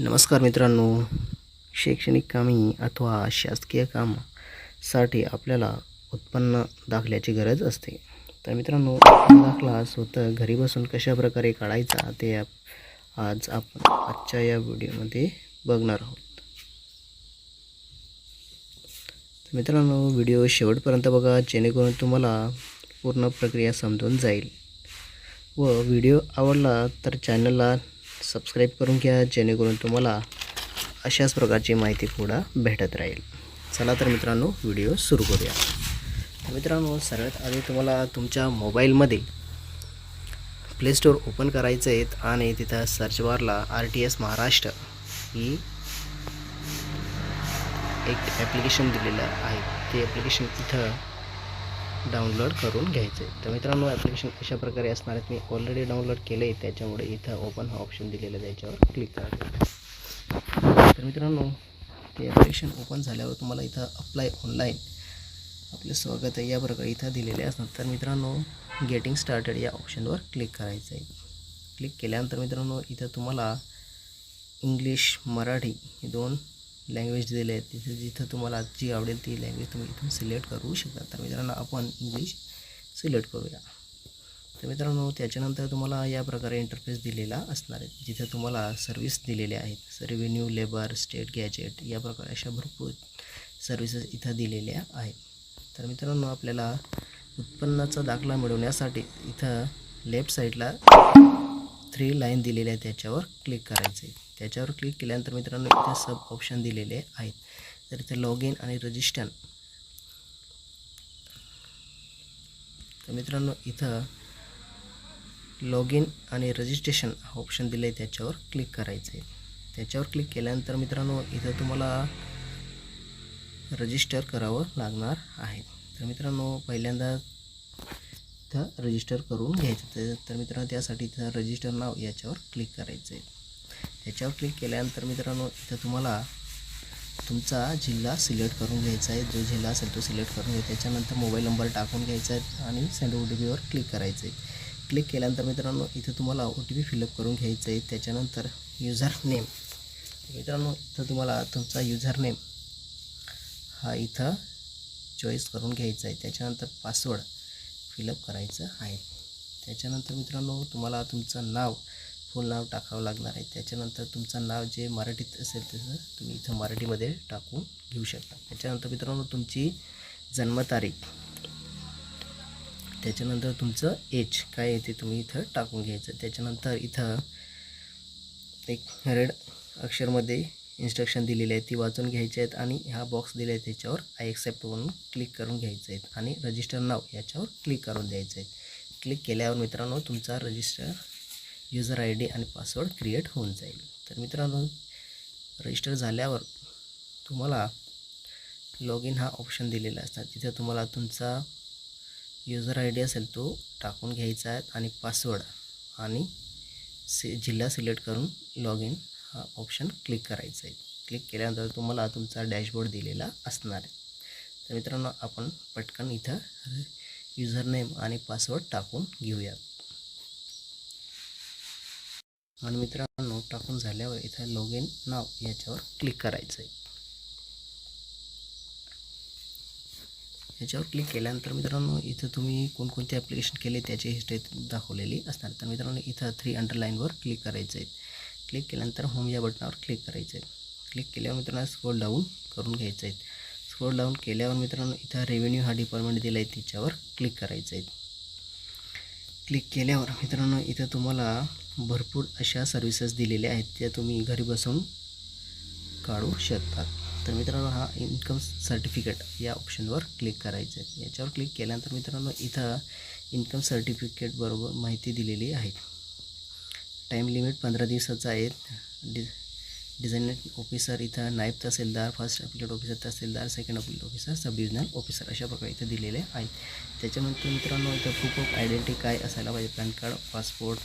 नमस्कार मित्रांनो. शैक्षणिक कामी अथवा शासकीय कामासाठी आपल्याला उत्पन्न दाखल्याची गरज असते. तर मित्रांनो दाखला स्वतः घरी बसून कशा प्रकारे काढायचा ते आप आज आपण आजच्या या व्हिडिओमध्ये बघणार आहोत. तर मित्रांनो व्हिडिओ शेवटपर्यंत बघा जेणेकरून तुम्हाला पूर्ण प्रक्रिया समजून जाईल. व व्हिडिओ आवडला तर चॅनलला सबस्क्राईब करून घ्या जेणेकरून तुम्हाला अशाच प्रकारची माहिती पुढं भेटत राहील. चला तर मित्रांनो व्हिडिओ सुरू करूया. मित्रांनो सर्वात आधी तुम्हाला तुमच्या मोबाईलमध्ये प्ले स्टोअर ओपन करायचं आहेत आणि तिथं सर्च बारला आर टी एस महाराष्ट्र ही एक ॲप्लिकेशन दिलेलं आहे. ते ॲप्लिकेशन इथं डाउनलोड करून घ्यायचं. आहे तर मित्रांनो ॲप्लिकेशन अशा प्रकारे असणार आहेत मी ऑलरेडी डाउनलोड केलं आहे त्याच्यामुळे इथं ओपन हा ऑप्शन दिलेला त्याच्यावर क्लिक करा. तर मित्रांनो ते ॲप्लिकेशन ओपन झाल्यावर तुम्हाला इथं अप्लाय ऑनलाईन आपले स्वागत आहे. या प्रकारे इथं दिलेले असणार. तर मित्रांनो गेटिंग स्टार्टेड या ऑप्शनवर क्लिक करायचं आहे. क्लिक केल्यानंतर मित्रांनो इथं तुम्हाला इंग्लिश मराठी हे दोन लँग्वेज दिले आहेत तिथे जिथं तुम्हाला जी आवडेल ती लँग्वेज तुम्ही इथून सिलेक्ट करू शकता. तर मित्रांनो आपण इंग्लिश सिलेक्ट करूया. तर मित्रांनो त्याच्यानंतर तुम्हाला या प्रकारे इंटरफेस दिलेला असणार आहे. जिथं तुम्हाला सर्विस दिलेल्या आहेत. रेव्हेन्यू लेबर स्टेट गॅजेट या प्रकारे अशा भरपूर सर्विसेस इथं दिलेल्या आहेत. तर मित्रांनो आपल्याला उत्पन्नाचा दाखला मिळवण्यासाठी इथं लेफ्ट साईडला थ्री लाईन दिलेल्या आहे त्याच्यावर क्लिक करायचं आहे. त्याच्यावर क्लिक केल्यानंतर मित्रांनो इथे सब ऑप्शन दिलेले आहेत. तर इथे लॉग इन आणि रजिस्टर तर मित्रांनो इथं लॉग इन आणि रजिस्ट्रेशन हा ऑप्शन दिलं आहे त्याच्यावर क्लिक करायचं आहे त्याच्यावर क्लिक केल्यानंतर मित्रांनो इथं तुम्हाला रजिस्टर करावं लागणार आहे. तर मित्रांनो पहिल्यांदा इथं रजिस्टर करून घ्यायचं. तर तर मित्रांनो त्यासाठी इथं रजिस्टर नाव याच्यावर क्लिक करायचं आहे त्याच्यावर क्लिक केल्यानंतर मित्रांनो इथं तुम्हाला तुमचा जिल्हा सिलेक्ट करून घ्यायचा आहे. जो जिल्हा असेल तो सिलेक्ट करून घ्यायचा त्याच्यानंतर मोबाईल नंबर टाकून घ्यायचा आहे आणि सेंड ओ टी पीवर क्लिक करायचं आहे. क्लिक केल्यानंतर मित्रांनो इथं तुम्हाला ओ टी पी फिलअप करून घ्यायचं आहे. त्याच्यानंतर युझर नेम मित्रांनो इथं तुम्हाला तुमचा युझर नेम हा इथं चॉईस करून घ्यायचा आहे. त्याच्यानंतर पासवर्ड फिलअप करायचं आहे. त्याच्यानंतर मित्रांनो तुम्हाला तुमचं नाव फुल नाव टाकावं लागणार आहे. त्याच्यानंतर तुमचं नाव जे मराठीत असेल तसं तुम्ही इथं मराठीमध्ये टाकून घेऊ शकता. त्याच्यानंतर मित्रांनो तुमची जन्मतारीख त्याच्यानंतर तुमचं एज काय आहे ते तुम्ही इथं टाकून घ्यायचं. त्याच्यानंतर इथं एक रेड अक्षरमध्ये इन्स्ट्रक्शन दिलेली आहेत. ती वाचून घ्यायची आहेत आणि ह्या बॉक्स दिले आहेत त्याच्यावर आय एक्सेप्ट म्हणून क्लिक करून घ्यायचं आहेत. आणि रजिस्टर नाव याच्यावर क्लिक करून द्यायचं आहे क्लिक केल्यावर मित्रांनो तुमचा रजिस्टर युजर आय डी आणि पासवर्ड क्रिएट होऊन जाईल. तर मित्रांनो रजिस्टर झाल्यावर तुम्हाला लॉग इन हा ऑप्शन दिलेला असतात तिथे तुम्हाला तुमचा युजर आय डी असेल तो टाकून घ्यायचा आहे आणि पासवर्ड आणि सि जिल्हा सिलेक्ट करून लॉग इन हा ऑप्शन क्लिक करायचा आहे. क्लिक केल्यानंतर तुम्हाला तुमचा डॅशबोर्ड दिलेला असणार आहे. तर मित्रांनो आपण पटकन इथं युजर नेम आणि पासवर्ड टाकून घेऊयात. आणि मित्रांनो टाकून झाल्यावर इथं लॉग इन नाव याच्यावर क्लिक करायचं आहे याच्यावर क्लिक केल्यानंतर मित्रांनो इथं तुम्ही कोणकोणते ॲप्लिकेशन केले त्याची हिस्ट्री दाखवलेली असणार. तर मित्रांनो इथं थ्री अंडरलाईनवर क्लिक करायचं आहे क्लिक केल्यानंतर होम या बटनावर क्लिक करायचं आहे क्लिक केल्यावर मित्रांनो स्क्रोल डाऊन करून घ्यायचं आहे स्क्रोल डाऊन केल्यावर मित्रांनो इथं रेव्हेन्यू हा डिपार्टमेंट दिला आहे त्याच्यावर क्लिक करायचं आहे क्लिक केल्यावर मित्रांनो इथं तुम्हाला भरपूर अशा सर्व्हिसेस दिलेल्या आहेत त्या तुम्ही घरी बसून काढू शकतात तर मित्रांनो हा इन्कम सर्टिफिकेट या ऑप्शनवर क्लिक करायचं आहे याच्यावर क्लिक केल्यानंतर मित्रांनो इथं इन्कम सर्टिफिकेट बरोबर माहिती दिलेली आहे. टाईम लिमिट पंधरा दिवसाचा आहे. डि डिझायनेट ऑफिसर इथं नायब तहसीलदार फर्स्ट अपिलेट ऑफिसर तहसीलदार second appellate officer sub divisional officer अशा प्रकारे इथं दिलेले आहेत. त्याच्यानंतर मित्रांनो इथं प्रूफ ऑफ आयडेंटिटी काय असायला पाहिजे PAN card passport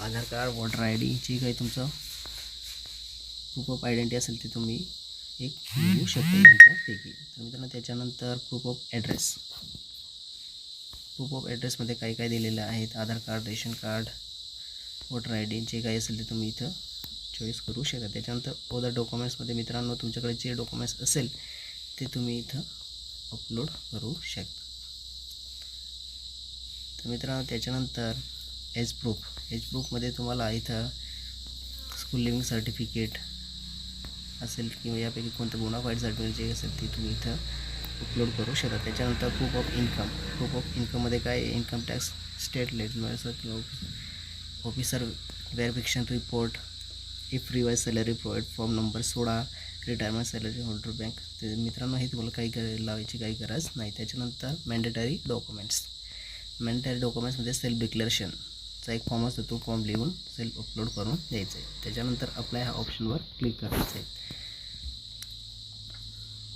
Aadhaar card voter I D जे काही तुमचं प्रूफ ऑफ आयडेंटिटी असेल ते तुम्ही एक घेऊ शकता यांच्यापैकी. तर मित्रांनो त्याच्यानंतर proof of address proof of ॲड्रेसमध्ये काय काय दिलेलं आहेत Aadhaar card ration card voter I D जे काही असेल ते तुम्ही इथं चॉईस करू शकता. त्याच्यानंतर ओदर डॉक्युमेंट्समध्ये मित्रांनो तुमच्याकडे जे डॉक्युमेंट्स असेल ते तुम्ही इथं अपलोड करू शकता. तर मित्रांनो त्याच्यानंतर एज प्रूफ. एज प्रूफमध्ये तुम्हाला इथं स्कूल लिव्हिंग सर्टिफिकेट असेल किंवा यापैकी कोणतं बोनाफाईड सर्टिफिकेट जे असेल ते तुम्ही इथं अपलोड करू शकता. त्याच्यानंतर proof of income proof of इन्कममध्ये काय इन्कम टॅक्स स्टेट लेट किंवा officer verification report if revise salary provide form number सोळा रिटायरमेंट सॅलरी होल्डर बँक ते मित्रांनो हे तुम्हाला काही कर लावायची काही गरज नाही. त्याच्यानंतर मॅन्डेटरी डॉक्युमेंट्स मॅन्डेटरी डॉक्युमेंट्समध्ये सेल्फ डिक्लेरेशन चा एक फॉर्म असतो तो फॉर्म लिहून सेल्फ अपलोड करून द्यायचा आहे. त्याच्यानंतर अप्लाय ह्या ऑप्शनवर क्लिक करायचं आहे.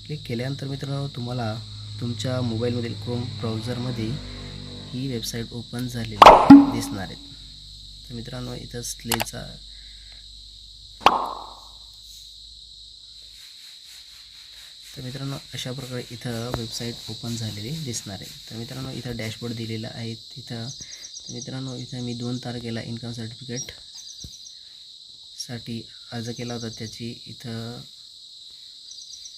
क्लिक केल्यानंतर मित्रांनो तुम्हाला तुमच्या मोबाईलमधील क्रोम ब्राउझरमध्ये ही वेबसाईट ओपन झालेली दिसणार आहेत तर मित्रांनो इथं स्लेचा तर मित्रांनो अशा प्रकारे इथं वेबसाईट ओपन झालेली दिसणार आहे. तर मित्रांनो इथं डॅशबोर्ड दिलेला आहे. तिथं मित्रांनो इथं मी दोन तारखेला इन्कम सर्टिफिकेटसाठी अर्ज केला होता. त्याची इथं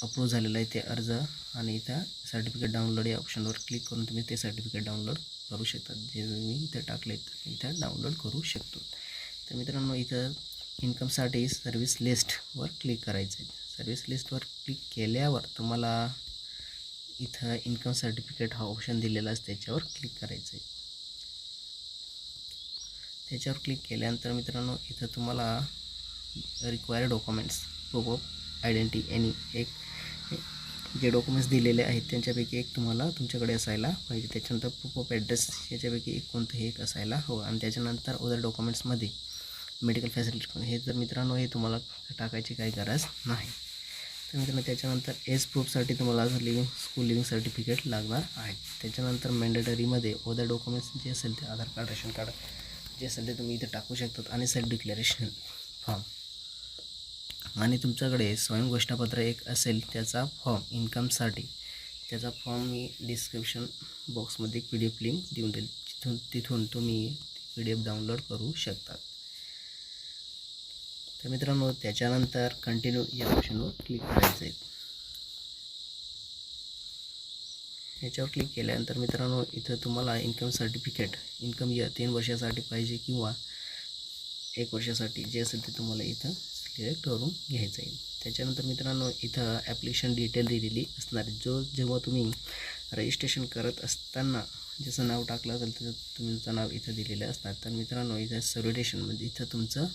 अप्रूव्ह झालेलं आहे ते अर्ज आणि इथं सर्टिफिकेट डाउनलोड या ऑप्शनवर क्लिक करून तुम्ही ते सर्टिफिकेट डाउनलोड करू शकता. जे मी इथं टाकले इथं डाउनलोड करू शकतो. तर मित्रांनो इथं इन्कमसाठी सर्विस लिस्टवर क्लिक करायचं आहे सर्विस लिस्टवर क्लिक केल्यावर तुम्हाला इथं इन्कम सर्टिफिकेट हा ऑप्शन दिलेला असतो. त्याच्यावर क्लिक करायचं आहे त्याच्यावर क्लिक केल्यानंतर मित्रांनो इथं तुम्हाला require documents proof of identity any एक जे डॉक्युमेंट्स दिलेले आहेत त्यांच्यापैकी एक तुम्हाला तुमच्याकडे असायला पाहिजे. त्याच्यानंतर प्रूफ ऑफ ॲड्रेस याच्यापैकी एक कोणतंही एक असायला हवं. आणि त्याच्यानंतर अदर डॉक्युमेंट्समध्ये मेडिकल फॅसिलिटी हे जर मित्रांनो हे तुम्हाला टाकायची काही गरज नाही. तर मित्रांनो त्याच्यानंतर एज प्रूफसाठी तुम्हाला लिव्हिंग स्कूल लिव्हिंग सर्टिफिकेट लागणार आहे. त्याच्यानंतर मॅन्डेटरीमध्ये अदर डॉक्युमेंट्स जे असेल ते आधार कार्ड रेशन कार्ड जे असेल ते तुम्ही इथे टाकू शकतात आणि सेल्फ डिक्लेरेशन फॉर्म आणि तुमच्याकडे स्वयं घोषणापत्र एक असेल त्याचा फॉर्म इन्कमसाठी त्याचा फॉर्म मी डिस्क्रिप्शन बॉक्समध्ये पी डी एफ लिंक देऊन देईल. तिथून तिथून तुम्ही पी डी एफ डाउनलोड करू शकतात तर मित्रांनो त्याच्यानंतर कंटिन्यू या ऑप्शनवर क्लिक करायचं आहे याच्यावर क्लिक केल्यानंतर मित्रांनो इथं तुम्हाला इन्कम सर्टिफिकेट इन्कम या तीन वर्षासाठी पाहिजे किंवा एक वर्षासाठी जे असेल ते तुम्हाला इथं सिलेक्ट करून घ्यायचं आहे. त्याच्यानंतर मित्रांनो इथं ॲप्लिकेशन डिटेल दिलेली असणार जो जेव्हा तुम्ही रजिस्ट्रेशन करत असताना जसं नाव टाकलं असेल तर तुमचं नाव इथं दिलेलं असणार. तर मित्रांनो इथं सर्विटेशनमध्ये म्हणजे इथं तुमचं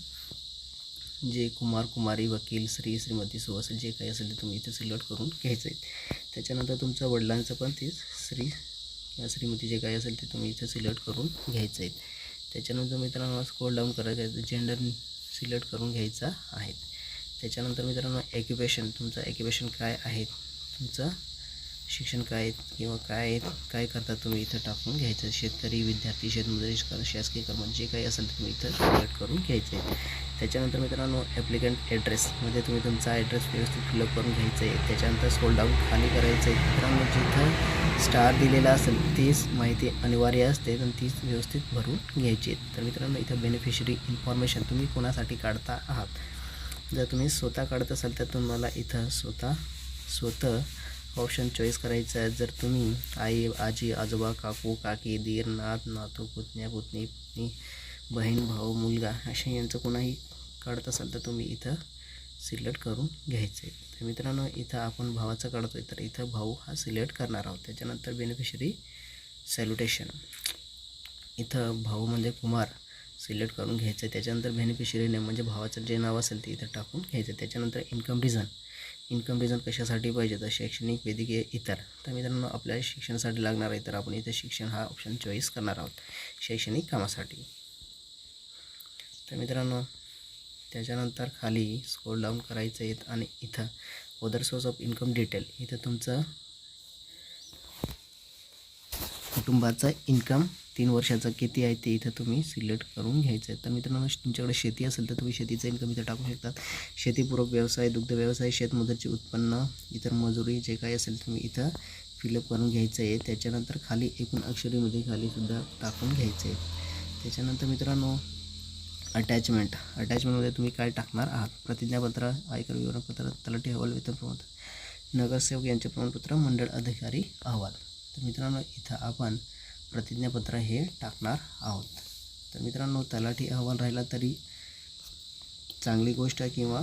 जे कुमार कुमारी वकील श्री श्रीमती सो असेल जे काही असेल ते तुम्ही इथे सिलेक्ट करून घ्यायचं आहे त्याच्यानंतर तुमच्या वडिलांचं पण तेच श्री किंवा श्रीमती जे काही असेल ते तुम्ही इथं सिलेक्ट करून घ्यायचं आहे त्याच्यानंतर मित्रांनो स्कोर डाऊन करायचं आहे जेंडर सिलेक्ट करून घ्यायचा आहे. त्याच्यानंतर मित्रांनो ॲक्युपेशन तुमचं ॲक्युपेशन काय आहे? तुमचं शिक्षण काय आहेत किंवा काय काय करता तुम्ही इथं टाकून घ्यायचं? शेतकरी विद्यार्थी शेतमजुरीकर शासकीय कर्मचारी जे काही असेल तुम्ही इथं सिलेक्ट करून घ्यायचं आहे त्याच्यानंतर मित्रांनो ॲप्लिकंट ॲड्रेसमध्ये तुम्ही तुमचा ॲड्रेस व्यवस्थित फिलअप करून घ्यायचं आहे त्याच्यानंतर स्कोल खाली करायचं आहे मित्रांनो जिथं स्टार दिलेला असेल तीच माहिती अनिवार्य असते पण तीच व्यवस्थित भरून घ्यायची आहे. तर मित्रांनो इथं बेनिफिशरी इन्फॉर्मेशन तुम्ही कोणासाठी काढता आहात? जर तुम्ही स्वतः काढत असाल तर तुम्हाला इथं स्वतः स्वतः ऑप्शन चॉईस करायचं आहे. जर तुम्ही आई आजी आजोबा काकू काकी दीर नात नातू पुतण्या पुतणी पुतणी बहीण भाऊ मुलगा अशा यांचं कोणाही काढत असाल तर तुम्ही इथं सिलेक्ट करून घ्यायचे तर मित्रांनो इथं आपण भावाचं काढतो आहे तर इथं भाऊ हा सिलेक्ट करणार आहोत. त्याच्यानंतर बेनिफिशरी सॅल्युटेशन इथं भाऊ म्हणजे कुमार सिलेक्ट करून घ्यायचं आहे त्याच्यानंतर बेनिफिशरी नेम म्हणजे भावाचं जे नाव असेल ते इथं टाकून घ्यायचं आहे त्याच्यानंतर इन्कम रिझन इन्कम रिझन कशासाठी पाहिजे? तर शैक्षणिक वैद्यकीय इतर. तर मित्रांनो आपल्याला शिक्षणासाठी लागणार आहे तर आपण इथं शिक्षण हा ऑप्शन चॉईस करणार आहोत. शैक्षणिक कामासाठी. तर मित्रांनो त्याच्यानंतर खाली स्कोर डाऊन करायचं आहे आणि इथं other source of income detail इथं तुमचं कुटुंबाचं इन्कम तीन वर्षाचं किती आहे ते इथं तुम्ही सिलेक्ट करून घ्यायचं आहे. तर मित्रांनो तुमच्याकडे शेती असेल तर तुम्ही शेतीचं इन्कम इथं टाकू शकतात शेतीपूरक व्यवसाय दुग्ध व्यवसाय शेतमजुरीचे उत्पन्न इतर मजुरी जे काही असेल तुम्ही इथं फिलअप करून घ्यायचं आहे. त्याच्यानंतर खाली एकूण अक्षरीमध्ये खालीसुद्धा टाकून घ्यायचं आहे. त्याच्यानंतर मित्रांनो अटॅचमेंट अटॅचमेंटमध्ये तुम्ही काय टाकणार आहात? प्रतिज्ञापत्र आयकर विवरणपत्र तलाठी अहवाल वेतन प्रमाणपत्र नगरसेवक यांचे प्रमाणपत्र मंडळ अधिकारी अहवाल. तर मित्रांनो इथं आपण प्रतिज्ञापत्र हे टाकणार आहोत. तर मित्रांनो तलाठी अहवाल राहिला तरी चांगली गोष्ट किंवा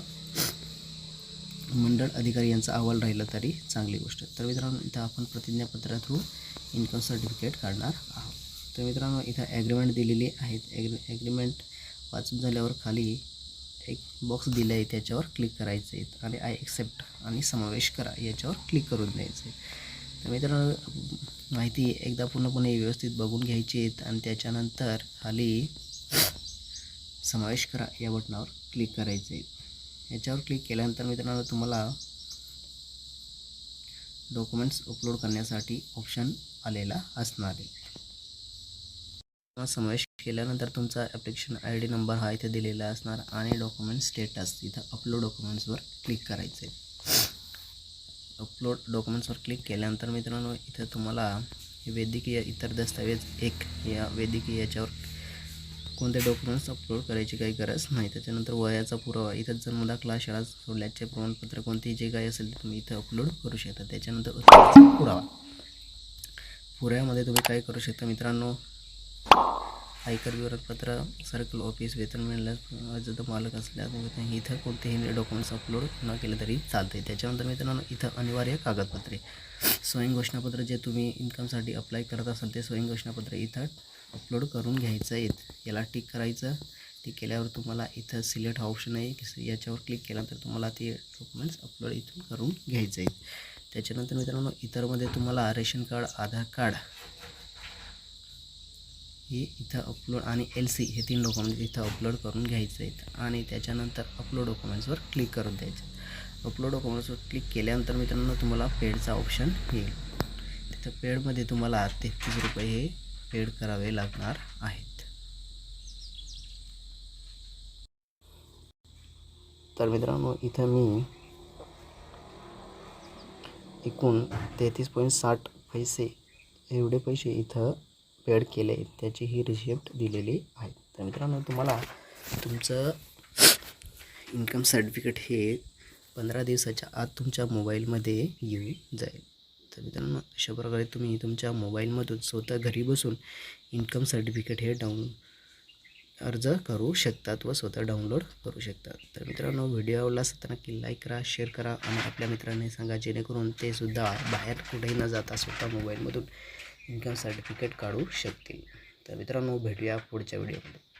मंडळ अधिकारी यांचा अहवाल राहिला तरी चांगली गोष्ट. तर मित्रांनो इथं आपण प्रतिज्ञापत्रा थ्रू इन्कम सर्टिफिकेट काढणार आहोत. तर मित्रांनो इथं ॲग्रीमेंट दिलेली आहेत ॲग्री ॲग्रीमेंट वाचून झाल्यावर खाली एक बॉक्स दिला आहे त्याच्यावर क्लिक करायचं आहे आणि आय एक्सेप्ट आणि समावेश करा याच्यावर क्लिक करून द्यायचं आहे मित्रांनो माहिती एकदा पूर्णपणे व्यवस्थित बघून घ्यायची आहेत आणि त्याच्यानंतर खाली समावेश करा या बटनावर क्लिक करायचं आहे याच्यावर क्लिक केल्यानंतर मित्रांनो तुम्हाला डॉक्युमेंट्स अपलोड करण्यासाठी ऑप्शन आलेला असणार आहे. समावेश केल्यानंतर तुमचा ॲप्लिकेशन आय डी नंबर हा इथे दिलेला असणार आणि डॉक्युमेंट स्टेटस इथं अपलोड डॉक्युमेंट्सवर क्लिक करायचं आहे अपलोड डॉक्युमेंट्सवर क्लिक केल्यानंतर मित्रांनो इथं तुम्हाला वैद्यकीय इतर दस्तावेज एक या वैद्यकीय याच्यावर कोणते डॉक्युमेंट्स अपलोड करायची काही गरज नाही. त्याच्यानंतर वयाचा पुरावा इथं जन्म दाखला शाळा सोडल्याचे प्रमाणपत्र कोणतेही जे काही असेल ते तुम्ही इथं अपलोड करू शकता. त्याच्यानंतर पुरावा. पुराव्यामध्ये तुम्ही काय करू शकता मित्रांनो? आयकर विवरणपत्र सर्कल ऑफिस वेतन मिळाल्यास जर मालक असल्यास इथं कोणतेही डॉक्युमेंट्स अपलोड न केले तरी चालते त्याच्यानंतर मित्रांनो इथं अनिवार्य कागदपत्रे. स्वयं घोषणापत्र जे तुम्ही इन्कमसाठी अप्लाय करत असाल ते स्वयं घोषणापत्र इथं अपलोड करून घ्यायचं आहेत याला टिक करायचं. टिक केल्यावर तुम्हाला इथं सिलेक्ट हा ऑप्शन आहे. की याच्यावर क्लिक केल्यानंतर तुम्हाला ते डॉक्युमेंट्स अपलोड इथून करून घ्यायचं आहेत. त्याच्यानंतर मित्रांनो इतरमध्ये तुम्हाला रेशन कार्ड आधार कार्ड हे इथं अपलोड आणि एल सी हे तीन डॉक्युमेंट्स इथं अपलोड करून घ्यायचे आहेत. आणि त्याच्यानंतर अपलोड डॉक्युमेंट्सवर क्लिक करून द्यायचं अपलोड डॉक्युमेंट्सवर क्लिक केल्यानंतर मित्रांनो तुम्हाला पेडचा ऑप्शन येईल तिथं पेडमध्ये तुम्हाला तेहतीस रुपये हे पेड करावे लागणार आहेत. तर मित्रांनो इथं मी एकूण तेहतीस पॉईंट साठ पैसे एवढे पैसे इथं पेड केले त्याची ही रिसिप्ट दिलेली आहे. तर मित्रांनो तुम्हाला तुमचं इन्कम सर्टिफिकेट हे पंधरा दिवसाच्या आत तुमच्या मोबाईलमध्ये येऊन जाईल. तर मित्रांनो अशा प्रकारे तुम्ही तुमच्या मोबाईलमधून स्वतः घरी बसून इन्कम सर्टिफिकेट हे डाऊन अर्ज करू शकतात व स्वतः डाउनलोड करू शकतात. तर मित्रांनो व्हिडिओ आवडला असता नक्की लाईक करा शेअर करा आणि आपल्या मित्रांनी सांगा जेणेकरून ते सुद्धा बाहेर कुठेही न जाता स्वतः मोबाईलमधून इन्कम सर्टिफिकेट काढू शकतील. तर मित्रांनो भेटूया पुढच्या व्हिडिओमध्ये